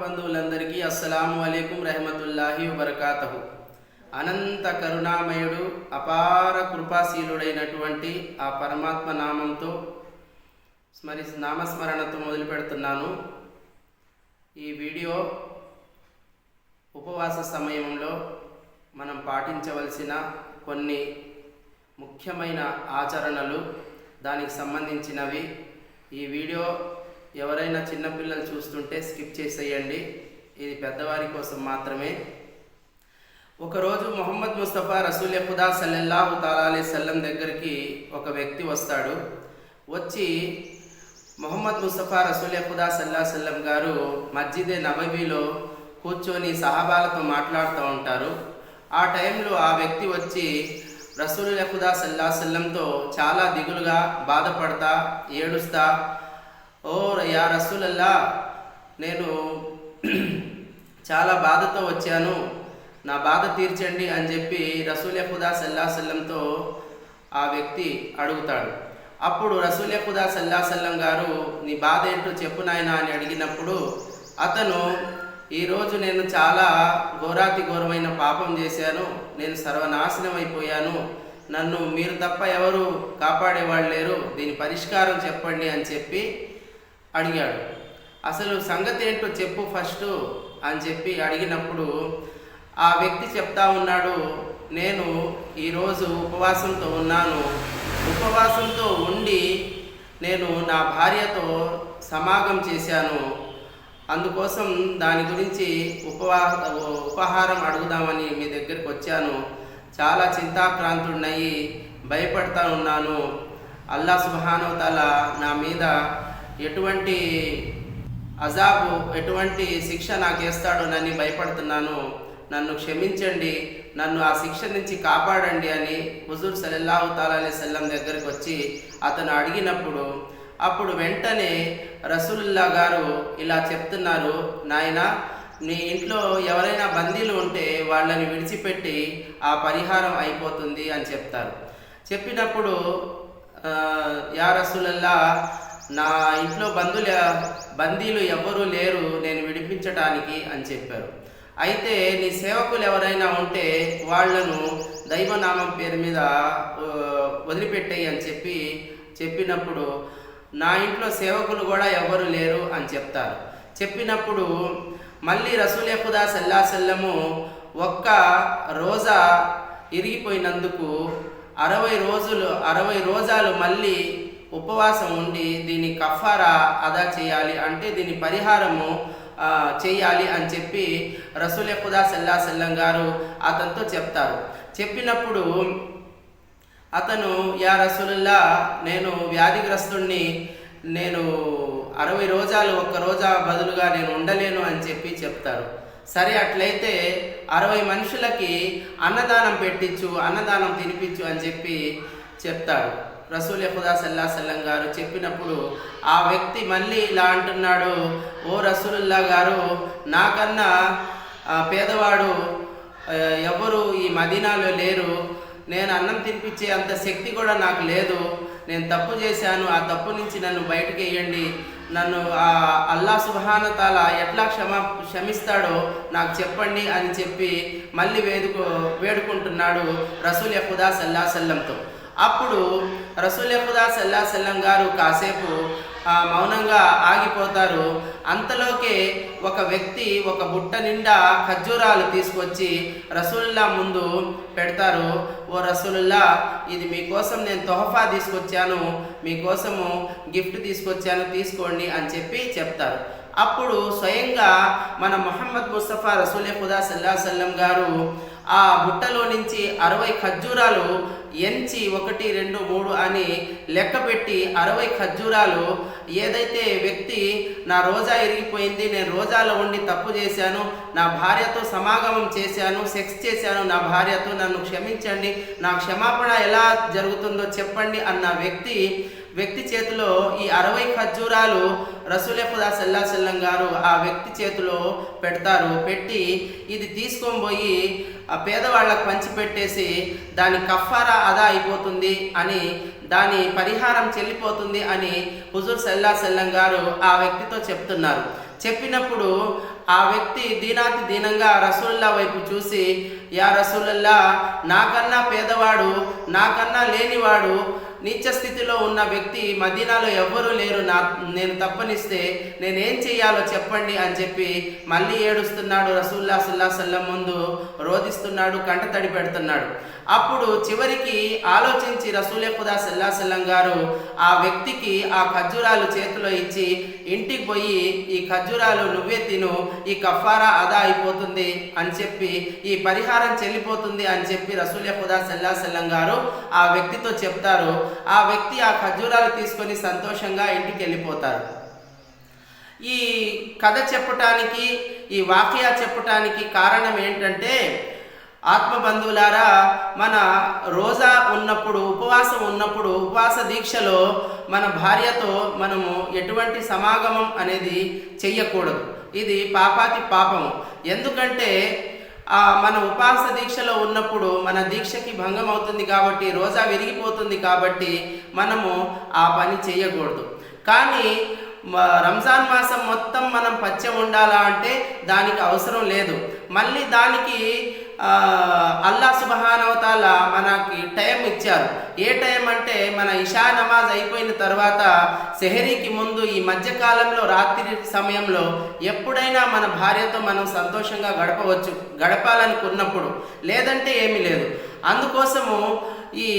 బంధువులందరికీ అస్సలాము అలైకుం రహమతుల్లాహి వబర్కాతహు. అనంత కరుణామయుడు అపార కృపాశీలుడైనటువంటి ఆ పరమాత్మ నామంతో స్మరి నామస్మరణతో మొదలు పెడుతున్నాను ఈ వీడియో ఉపవాస సమయంలో మనం పాటించవలసిన కొన్ని ముఖ్యమైన ఆచరణలు దానికి సంబంధించినవి. ఈ వీడియో ఎవరైనా చిన్నపిల్లలు చూస్తుంటే స్కిప్ చేసేయండి. ఇది పెద్దవారి కోసం మాత్రమే. ఒకరోజు మొహమ్మద్ ముస్తఫా రసూల్ ఖుదా సల్లల్లాహు తాలా సల్లం దగ్గరికి ఒక వ్యక్తి వస్తాడు. వచ్చి మొహమ్మద్ ముస్తఫా రసూల్ ఖుదా సల్లా సల్లం గారు మస్జిదే నబవీలో కూర్చొని సహాబాలతో మాట్లాడుతూ ఉంటారు. ఆ టైంలో ఆ వ్యక్తి వచ్చి రసూల్ ఖుదా సల్లా సల్లంతో చాలా దిగులుగా బాధపడతా ఏడుస్తా ఓ యా రసూలల్లా నేను చాలా బాధతో వచ్చాను. నా బాధ తీర్చండి అని చెప్పి రసూలే ఖుదా సల్లా సల్లంతో ఆ వ్యక్తి అడుగుతాడు. అప్పుడు రసూలే ఖుదా సల్లా సల్లం గారు నీ బాధ ఏంటో చెప్పు నాయనా అని అడిగినప్పుడు అతను ఈరోజు నేను చాలా ఘోరాతి ఘోరమైన పాపం చేశాను. నేను సర్వనాశనం అయిపోయాను. నన్ను మీరు తప్ప ఎవరు కాపాడేవాళ్ళు లేరు. దీని పరిష్కారం చెప్పండి అని చెప్పి అడిగాడు. అసలు సంగతి ఏంటో చెప్పు ఫస్ట్ అని చెప్పి అడిగినప్పుడు ఆ వ్యక్తి చెప్తా ఉన్నాడు నేను ఈరోజు ఉపవాసంతో ఉన్నాను. ఉపవాసంతో ఉండి నేను నా భార్యతో సమాగం చేశాను. అందుకోసం దాని గురించి ఉపవా ఉపహారం అడుగుదామని మీ దగ్గరికి వచ్చాను. చాలా చింతాక్రాంతుడినయ్యి భయపడతా ఉన్నాను. అల్లా సుబానవతాల నా మీద ఎటువంటి అజాబు ఎటువంటి శిక్ష నాకు వేస్తాడోనని భయపడుతున్నాను. నన్ను క్షమించండి. నన్ను ఆ శిక్ష నుంచి కాపాడండి అని హుజూర్ సలల్లాహు తాలే సల్లం దగ్గరికి వచ్చి అతను అడిగినప్పుడు అప్పుడు వెంటనే రసూలుల్లా గారు ఇలా చెప్తున్నారు నాయన నీ ఇంట్లో ఎవరైనా బందీలు ఉంటే వాళ్ళని విడిచిపెట్టి ఆ పరిహారం అయిపోతుంది అని చెప్తారు. చెప్పినప్పుడు యా రసూలల్లా నా ఇంట్లో బంధువుల బందీలు ఎవ్వరూ లేరు నేను విడిపించటానికి అని చెప్పారు. అయితే నీ సేవకులు ఎవరైనా ఉంటే వాళ్ళను దైవనామం పేరు మీద వదిలిపెట్టేయి అని చెప్పి చెప్పినప్పుడు నా ఇంట్లో సేవకులు కూడా ఎవ్వరు లేరు అని చెప్తారు. చెప్పినప్పుడు మళ్ళీ రసూల్ ఖుదా సల్లా సల్లము ఒక్క రోజా ఇరిగిపోయినందుకు అరవై రోజులు అరవై రోజాలు మళ్ళీ ఉపవాసం ఉండి దీని కఫారా అదా చేయాలి అంటే దీని పరిహారము చేయాలి అని చెప్పి రసూల్ ఖుదా సల్లా సల్లం గారు అతనితో చెప్తారు. చెప్పినప్పుడు అతను యా రసూలుల్లా నేను వ్యాధిగ్రస్తుణ్ణి నేను అరవై రోజాలు ఒక్క రోజా బదులుగా నేను ఉండలేను అని చెప్పి చెప్తారు. సరే అట్లయితే అరవై మనుషులకి అన్నదానం పెట్టించు అన్నదానం తినిపించు అని చెప్పి చెప్తాడు రసూల్ యహుదా సల్లా సల్లం గారు చెప్పినప్పుడు ఆ వ్యక్తి మళ్ళీ ఇలా అంటున్నాడు ఓ రసూలుల్లా గారు నాకన్నా పేదవాడు ఎవరు ఈ మదీనాలో లేరు నేను అన్నం తినిపించే అంత శక్తి కూడా నాకు లేదు నేను తప్పు చేశాను ఆ తప్పు నుంచి నన్ను బయటకు వేయండి నన్ను ఆ అల్లా సుభానతాల ఎట్లా క్షమ క్షమిస్తాడో నాకు చెప్పండి అని చెప్పి మళ్ళీ వేడుకో వేడుకుంటున్నాడు రసూల్ యహుదా సల్లా సల్లంతో అప్పుడు రసూల్ యహుదా సల్లా సల్లం గారు కాసేపు మౌనంగా ఆగిపోతారు. అంతలోకే ఒక వ్యక్తి ఒక బుట్ట నిండా ఖర్జూరాలు తీసుకొచ్చి రసూలుల్లా ముందు పెడతారు. ఓ రసూలుల్లా ఇది మీకోసం నేను తోహఫా తీసుకొచ్చాను. మీకోసము గిఫ్ట్ తీసుకొచ్చాను తీసుకోండి అని చెప్పి చెప్తారు. అప్పుడు స్వయంగా మన మొహమ్మద్ ముస్తఫా రసూలే ఖుదా సల్లా సల్లం గారు ఆ బుట్టలో నుంచి అరవై ఖర్జూరాలు ఎంచి ఒకటి రెండు మూడు అని లెక్క పెట్టి అరవై ఖర్జూరాలు ఏదైతే వ్యక్తి నా రోజా ఇరిగిపోయింది నేను రోజాలో ఉండి తప్పు చేశాను నా భార్యతో సమాగమం చేశాను సెక్స్ చేశాను నా భార్యతో నన్ను క్షమించండి నా క్షమాపణ ఎలా జరుగుతుందో చెప్పండి అన్న వ్యక్తి వ్యక్తి చేతిలో ఈ అరవై ఖర్జూరాలు రసూలే ఖుదా సల్లా సల్లం గారు ఆ వ్యక్తి చేతిలో పెడతారు. పెట్టి ఇది తీసుకొని పోయి ఆ పేదవాళ్ళకు పంచిపెట్టేసి దాని కఫారా అదా అయిపోతుంది అని దాని పరిహారం చెల్లిపోతుంది అని హుజూర్ సల్లా సల్లం గారు ఆ వ్యక్తితో చెప్తున్నారు. చెప్పినప్పుడు ఆ వ్యక్తి దీనాతి దీనంగా రసూల్లా వైపు చూసి యా రసూలల్లా నాకన్నా పేదవాడు నాకన్నా లేనివాడు నీచ స్థితిలో ఉన్న వ్యక్తి మదీనాలో ఎవ్వరూ లేరు. నా నేను తప్పనిస్తే నేనేం చెయ్యాలో చెప్పండి అని చెప్పి మళ్ళీ ఏడుస్తున్నాడు రసూల్లా సుల్లా సల్లం ముందు రోధిస్తున్నాడు కంట తడి పెడుతున్నాడు. అప్పుడు చివరికి ఆలోచించి రసూలే ఖుదా సల్లా సల్లం గారు ఆ వ్యక్తికి ఆ ఖర్జూరాలు చేతిలో ఇచ్చి ఇంటికి పోయి ఈ ఖర్జూరాలు నువ్వే తిను ఈ కఫారా అదా అయిపోతుంది అని చెప్పి ఈ పరిహారం చెల్లిపోతుంది అని చెప్పి రసూలే ఖుదా సల్లా సల్లం గారు ఆ వ్యక్తితో చెప్తారు. ఆ వ్యక్తి ఆ ఖర్జూరాలు తీసుకొని సంతోషంగా ఇంటికి వెళ్ళిపోతారు. ఈ కథ చెప్పటానికి ఈ వాక్యా చెప్పటానికి కారణం ఏంటంటే ఆత్మబంధువులారా మన రోజా ఉన్నప్పుడు ఉపవాసం ఉన్నప్పుడు ఉపవాస దీక్షలో మన భార్యతో మనము ఎటువంటి సమాగమం అనేది చెయ్యకూడదు. ఇది పాపాతి పాపము. ఎందుకంటే మన ఉపాస దీక్షలో ఉన్నప్పుడు మన దీక్షకి భంగం అవుతుంది కాబట్టి రోజా విరిగిపోతుంది కాబట్టి మనము ఆ పని చేయకూడదు. కానీ రంజాన్ మాసం మొత్తం మనం పచ్చ ఉండాలా అంటే దానికి అవసరం లేదు. మళ్ళీ దానికి అల్లా సుబహానవతాల మనకి టైం ఇచ్చారు. ఏ టైం అంటే మన ఇషా నమాజ్ అయిపోయిన తర్వాత సెహరీకి ముందు ఈ మధ్యకాలంలో రాత్రి సమయంలో ఎప్పుడైనా మన భార్యతో మనం సంతోషంగా గడపవచ్చు గడపాలనుకున్నప్పుడు. లేదంటే ఏమీ లేదు. అందుకోసము ఈ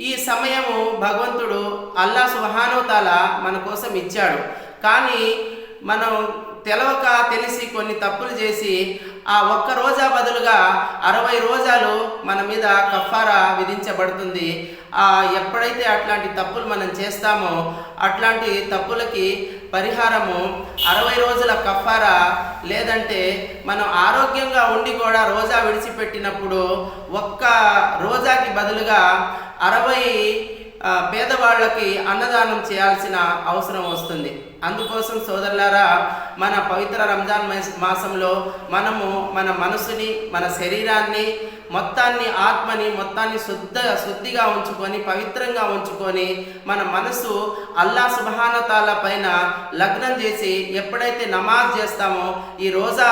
ఈ సమయము భగవంతుడు అల్లా సుబహానవతాల మన కోసం ఇచ్చాడు. కానీ మనం తెలవక తెలిసి కొన్ని తప్పులు చేసి ఆ ఒక్క రోజా బదులుగా అరవై రోజాలు మన మీద కఫారా విధించబడుతుంది. ఆ ఎప్పుడైతే అట్లాంటి తప్పులు మనం చేస్తామో అట్లాంటి తప్పులకి పరిహారము అరవై రోజుల కఫారా లేదంటే మనం ఆరోగ్యంగా ఉండి కూడా రోజా విడిచిపెట్టినప్పుడు ఒక్క రోజాకి బదులుగా అరవై పేదవాళ్ళకి అన్నదానం చేయాల్సిన అవసరం వస్తుంది. అందుకోసం సోదరులారా మన పవిత్ర రంజాన్ మాసంలో మనము మన మనసుని మన శరీరాన్ని మొత్తాన్ని ఆత్మని మొత్తాన్ని శుద్ధ శుద్ధిగా ఉంచుకొని పవిత్రంగా ఉంచుకొని మన మనసు అల్లా సుబహానతాల పైన లగ్నం చేసి ఎప్పుడైతే నమాజ్ చేస్తామో ఈ రోజా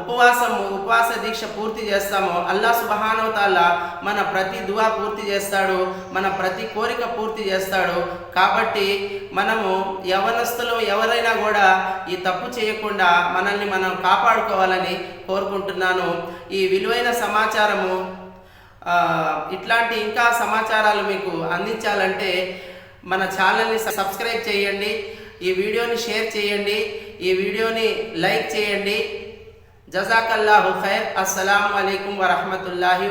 ఉపవాసము ఉపవాస దీక్ష పూర్తి చేస్తామో. అల్లా సుబహానవతాల మన ప్రతి దువా పూర్తి చేస్తాడు మన ప్రతి కోరిక పూర్తి చేస్తాడు. కాబట్టి మనము యవనస్తులు ఎవరైనా కూడా ఈ తప్పు చేయకుండా మనల్ని మనం కాపాడుకోవాలని కోరుకుంటున్నాను. ఈ విలువైన సమాచారము ఇట్లాంటి ఇంకా సమాచారాలు మీకు అందించాలంటే మన ఛానల్ని సబ్స్క్రైబ్ చేయండి ఈ వీడియోని షేర్ చేయండి ఈ వీడియోని లైక్ చేయండి. ஜசாக் அல்லாஹு ஹைர் அஸ்லாம் வலைக்கம் வரமத்துல்லாஹி